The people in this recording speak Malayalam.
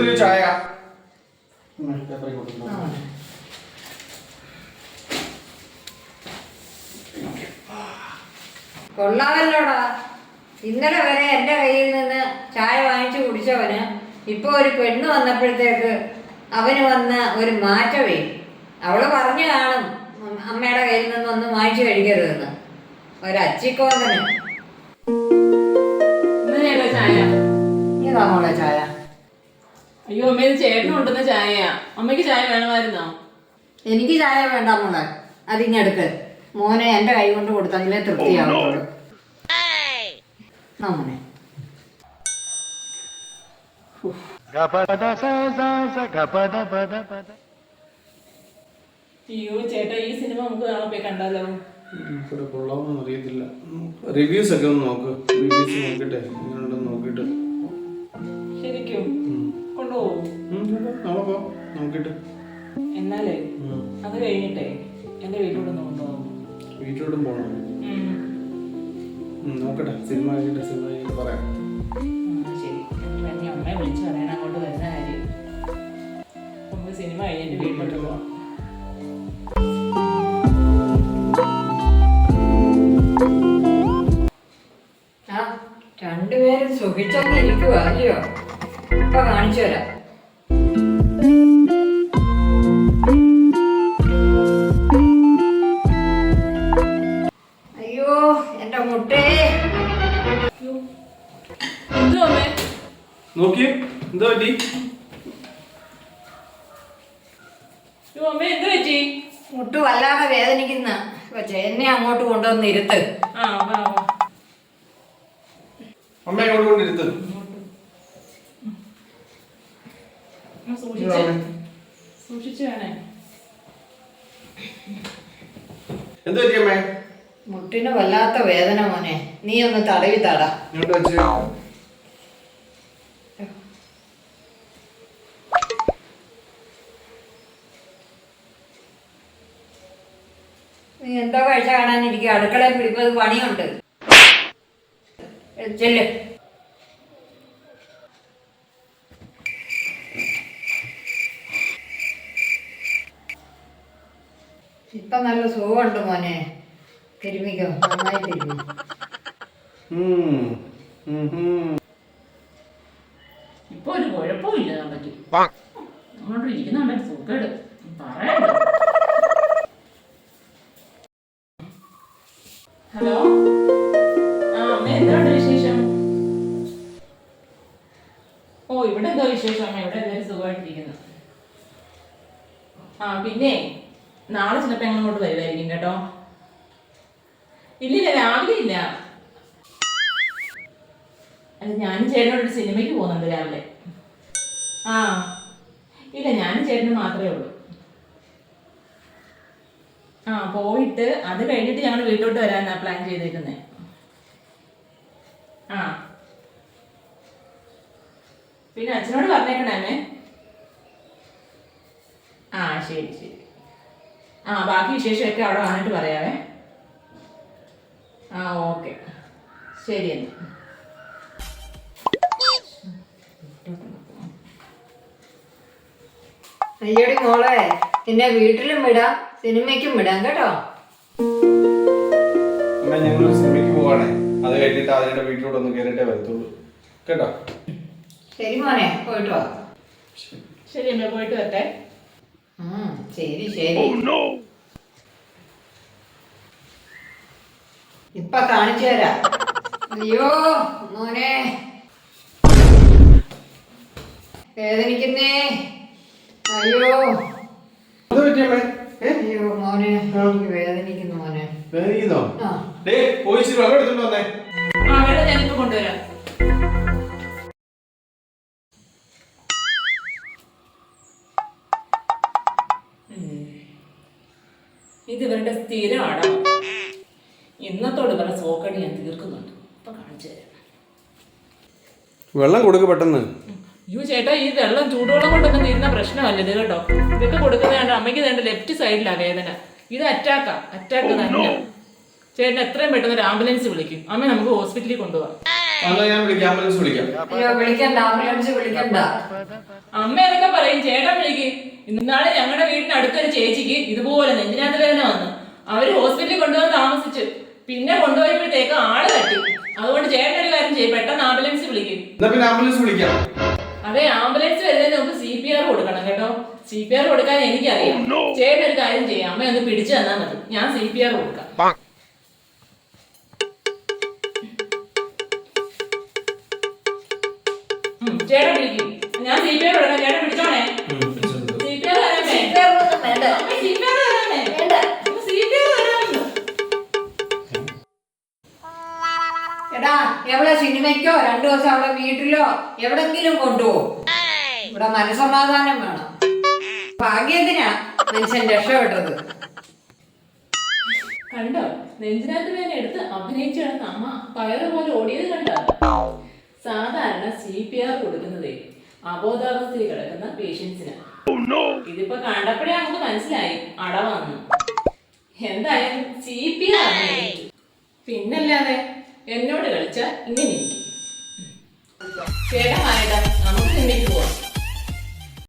കൊടുത്തിട്ട് ചായ. കൊള്ളാമല്ലോടാ. ഇന്നലെ വരെ എന്റെ കയ്യിൽ നിന്ന് ചായ വാങ്ങിച്ചു കുടിച്ചവന് ഇപ്പൊ ഒരു പെണ്ണ് വന്നപ്പോഴത്തേക്ക് അവന് വന്ന ഒരു മാറ്റമേ അവൾ പറഞ്ഞു കാണും അമ്മയുടെ കയ്യിൽ നിന്നൊന്നും വാങ്ങിച്ചു കഴിക്കരുതെന്ന്. ഒരച്ചിക്കോന്നെ ഇന്നലെയല്ലോ ചായ? ഇതാ മോളെ ചായ. അയ്യോ അമ്മ ഇത് ചേട്ടന് കൊണ്ടുവന്ന ചായയാ. അമ്മയ്ക്ക് ചായ വേണമായിരുന്നോ? എനിക്ക് ചായ വേണ്ട മോളെ. അതിങ്ങെടുക്ക് മോനെ എന്റെ കൈ കൊണ്ട് കൊടുത്തെങ്കിലേ തൃപ്തിയാവുള്ളൂ. ആ മോനെ. അയ്യോ ചേട്ടാ ഈ സിനിമ നമുക്ക് പോയി കണ്ടാലോ? ഉം, ഇവിടെ കൊള്ളാമെന്ന് അറിയത്തില്ല. റിവ്യൂസ് ഒക്കെ ഒന്ന് നോക്ക്. റിവ്യൂസ് നോക്കിട്ടെ. എങ്ങനെയുണ്ടെന്ന് നോക്കിയിട്ട്. ശരിക്കും. കൊണ്ടുപോകും എന്നാലേ. അത് കഴിഞ്ഞിട്ടേ എന്റെ കൊണ്ടുപോകും വീട്ടിലോട്ടും പോകണം. നോക്കട്ടെ. സിനിമ കഴിഞ്ഞിട്ട് സിനിമ കഴിഞ്ഞിട്ട് പറയാം. ശരി. എന്നെ അമ്മയെ വിളിച്ചു പറയണം. അങ്ങോട്ട് വരുന്ന കാര്യം. നമുക്ക് സിനിമ കഴിഞ്ഞിട്ട് വീട്ടിലോട്ട് പോവാം. ആ രണ്ടുപേരും സുഖിച്ചൊക്കെ എനിക്ക് അല്ലയോ? ഇപ്പൊ കാണിച്ചു തരാം. അയ്യോ എന്റെ മുട്ടേ. നോക്കിയേ എന്താ പറ്റി? മുട്ട് വല്ലാതെ വേദനിക്കുന്ന പക്ഷെ എന്നെ അങ്ങോട്ട് കൊണ്ടുവന്ന് ഇരുത്ത്. അമ്മ അങ്ങോട്ട് കൊണ്ടിരുത്ത് ആ, സൂക്ഷിച്ച് വേണേ എന്താ അമ്മേ? മുട്ടിന് വല്ലാത്ത വേദന മോനെ. നീ ഒന്ന് തടവി തട. നീ എന്തോ കാഴ്ച കാണാനിരിക്കുക അടുക്കളയിൽ പിടിപ്പത് പണിയുണ്ട്. ചെല്ല്. ഇപ്പൊ നല്ല സുഖമുണ്ട് മോനെ. തിരുമിക്കോ നന്നായി തിരുമി. ഇപ്പൊ ഒരു കുഴപ്പമില്ല നമുക്ക് അങ്ങോട്ട് ഇരിക്കുന്നുണ്ട് സുഖേട്. പറയണ്ട ഹലോ? ആ അമ്മ എന്താണ് വിശേഷം? ഓ ഇവിടെ എന്തോ വിശേഷം? അമ്മ ഇവിടെ എല്ലാവരും സുഖമായിട്ടിരിക്കുന്നു. ആ പിന്നെ? നാളെ ചിലപ്പോൾ ഞങ്ങൾ ഇങ്ങോട്ട് കേട്ടോ. ഇല്ലില്ല രാവിലെ ഇല്ല. അല്ല ഞാനും ചേട്ടനോട് ഒരു സിനിമയ്ക്ക് പോകുന്നുണ്ട് രാവിലെ. ആ ഇല്ല ഞാനും ചേട്ടനും മാത്രമേ ഉള്ളൂ. ആ പോയിട്ട് അത് കഴിഞ്ഞിട്ട് ഞങ്ങൾ വീട്ടിലോട്ട് വരാനാ പ്ലാൻ ചെയ്തേക്കുന്നത് ആ. പിന്നെ അച്ഛനോട് പറഞ്ഞേക്കണേ ആ ശരി ശരി. ആ ബാക്കി വിശേഷമൊക്കെ അവിടെ വന്നിട്ട് പറയാവേ. ആ ഓക്കെ. ശരി എന്നാൽ അയ്യടി മോളെ നിന്നെ വീട്ടിലും വിടാം സിനിമയ്ക്കും വിടാം കേട്ടോ? ഞങ്ങൾ സിനിമയ്ക്ക് പോവാണേ. അത് കഴിഞ്ഞിട്ട് അതിന്റെ വീട്ടിലൂടെ ഒന്ന് കയറിയിട്ടേ വരത്തുള്ളൂ. കേട്ടോ? ശരി മോനെ പോയിട്ട് വാ. ശരി. അമ്മ പോയിട്ട് വരട്ടെ. ശരി ശരി. ഇപ്പൊ കാണിച്ചു തരാം. അയ്യോ മോനെ. വേദനിക്കുന്നേ. അയ്യോ? അയ്യോ മോനെ. വേദനിക്കുന്നു മോനെ. വേദനിക്കുന്നോ? പോയി ഞാനിപ്പോ കൊണ്ടുവരാം. ഇത് ഇവരുടെ സ്ഥിരമാണ് ഇന്നത്തോട് ഇവരുടെ സോക്കടി ഞാൻ തീർക്കുന്നുണ്ട്. ഇപ്പൊ കാണിച്ചു തരാം. വെള്ളം കൊടുക്ക് പെട്ടെന്ന്. അയ്യോ ചേട്ടാ ഈ വെള്ളം ചൂടുവെള്ളം കൊണ്ടൊന്നും തീരുന്ന പ്രശ്നമല്ല ഇത് കേട്ടോ. ഇതൊക്കെ കൊടുക്കുന്നതാണ് അമ്മയ്ക്ക് വേണ്ട ലെഫ്റ്റ് സൈഡിലാ വേദന. ഇത് അറ്റാക്കാ. അറ്റാക്ക് തന്നെ ചേട്ടൻ എത്രയും പെട്ടെന്ന് ഒരു ആംബുലൻസ് വിളിക്കും. അമ്മ നമുക്ക് ഹോസ്പിറ്റലിൽ കൊണ്ടുപോകാം എന്നാ ഞാൻ വിളിക്കാം ആംബുലൻസ് വിളിക്കാം. അയ്യോ വിളിക്കണ്ട ആംബുലൻസ് വിളിക്കണ്ട. അമ്മ അതൊക്കെ പറയും ചേട്ടൻ വിളിക്ക്. ഇന്നാളെ ഞങ്ങളുടെ വീടിന് അടുത്തൊരു ചേച്ചിക്ക് ഇതുപോലെ നെഞ്ചിനകത്ത് വേദന വന്നു. അവർ ഹോസ്പിറ്റലിൽ കൊണ്ടുവന്ന് താമസിച്ചു. പിന്നെ കൊണ്ടുപോയപ്പോഴത്തേക്ക് ആൾ തട്ടി. അതുകൊണ്ട് ചേട്ടൻ ഒരു കാര്യം ചെയ്യും പെട്ടെന്ന് ആംബുലൻസ് വിളിക്കും. എന്നാ പിന്നെ ആംബുലൻസ് വിളിക്കാം. അതെ ആംബുലൻസ് വരുന്നതിന് നമുക്ക് സി പി ആർ കൊടുക്കണം കേട്ടോ. സി പി ആർ കൊടുക്കാൻ എനിക്കറിയാം. ചേട്ടൻ ഒരു കാര്യം ചെയ്യാം അമ്മ ഒന്ന് പിടിച്ചു തന്നാൽ മതി. ഞാൻ സി പി ആർ കൊടുക്കാം. ചേട്ടൻ വിളിക്കും. ഞാൻ സി പി ആർ കൊടുക്കാം. ചേട്ടൻ പിടിച്ചോണേ സി പി ആർ തരാമേ. വേണ്ട. അമ്മ സി പി ആർ തരാമേ. വേണ്ട. സി പി ആർ തരാമെന്ന് എടാ എവിടെ സിനിമയ്ക്കോ? രണ്ടു ദിവസം അവിടെ വീട്ടിലോ? എവിടെങ്കിലും കൊണ്ടുപോകും. ഇവിടെ മനസമാധാനം വേണം. ഭാഗ്യത്തിനാ മനുഷ്യൻ രക്ഷപ്പെട്ടത്. കണ്ടോ? നെഞ്ചിനകത്ത് വേദന എടുത്ത് അഭിനയിച്ചു കിടന്ന അമ്മ പയറ് പോലെ ഓടിയത് കണ്ടോ? സാധാരണ സി പി ആർ കൊടുക്കുന്നതേ അബോധാവസ്ഥയിൽ കിടക്കുന്ന പേഷ്യൻസിന് ഇതിപ്പോ കണ്ടപ്പോഴേ നമുക്ക് മനസ്സിലായി. അടവാന്ന് എന്തായാലും സി പി ആർ പിന്നല്ലാതെ എന്നോട് കളിച്ച ഇങ്ങനെ ഇരിക്കും. ചേട്ടാ